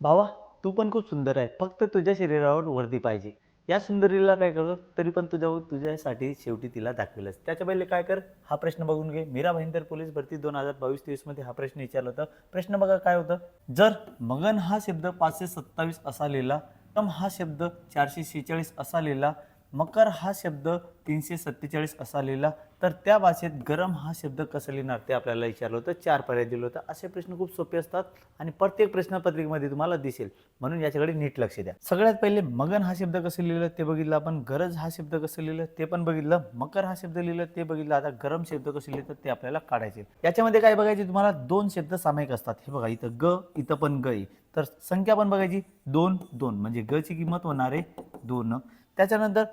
भावा तू पण खूप सुंदर आहे. फक्त तुझ्या शरीरावर वर्दी पाहिजे. या सुंदरीला काय करतो तरी पण तुझ्या तुझ्यासाठी शेवटी तिला दाखविलंस त्याच्या पहिले काय कर? हा प्रश्न बघून घे. मीरा भाईंदर पोलीस भरती दोन हजार बावीस तेवीसमध्ये हा प्रश्न विचारला होता. प्रश्न बघा काय होतं? जर मगन हा शब्द पाचशे सत्तावीस असा लिहिला तम हा शब्द चारशे शेहेचाळीस असा लिहिला मकर हा शब्द तीनशे सत्तेचाळीस असा लिहिला तर त्या भाषेत गरम हा शब्द कसं लिहिणार ते आपल्याला विचारलं होतं चार पर्याय दिलं होतं. असे प्रश्न खूप सोपे असतात आणि प्रत्येक प्रश्नपत्रिकेमध्ये तुम्हाला दिसेल. म्हणून याच्याकडे नीट लक्ष द्या. सगळ्यात पहिले मगन हा शब्द कसं लिहिलं ते बघितलं आपण. गरज हा शब्द कसं लिहिलं ते पण बघितलं. मकर हा शब्द लिहिलं ते बघितलं. आता गरम शब्द कसे लिहिलं ते आपल्याला काढायचे. याच्यामध्ये काय बघायचे तुम्हाला? दोन शब्द सामायिक असतात. हे बघा इथं ग इथं पण ग तर संख्या पण बघायची. दोन दोन. म्हणजे ग ची किंमत होणार आहे दोन. त्याच्यानंतर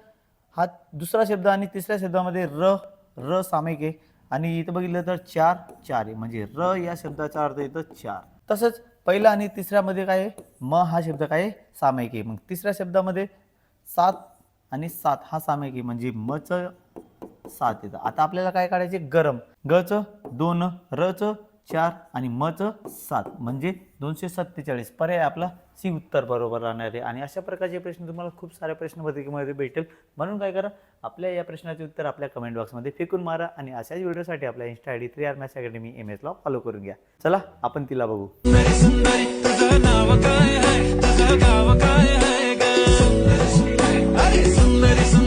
हा दुसरा शब्द आणि तिसऱ्या शब्दामध्ये र र सामायिक आहे. आणि इथं बघितलं तर चार चार आहे. म्हणजे र या शब्दाचा अर्थ येतं चार. तसंच पहिला आणि तिसऱ्यामध्ये काय आहे? म हा शब्द काय आहे? सामायिक आहे. मग तिसऱ्या शब्दामध्ये सात आणि सात हा सामायिक आहे. म्हणजे मचं सात येतं. आता आपल्याला काय काढायचे? गरम. गचं दोन रचं चार आणि मचं सात. म्हणजे दोनशे सत्तेचाळीस. पर्याय आपला सी उत्तर बरोबर राहणार आहे. आणि अशा प्रकारचे प्रश्न तुम्हाला खूप साऱ्या प्रश्नपत्रिकेमध्ये भेटेल म्हणून काय करा आपल्या या प्रश्नाचे उत्तर आपल्या कमेंट बॉक्समध्ये फेकून मारा आणि अशाच व्हिडिओसाठी आपल्या insta I D three R maths academy M एसला follow करून घ्या. चला आपण तिला बघू.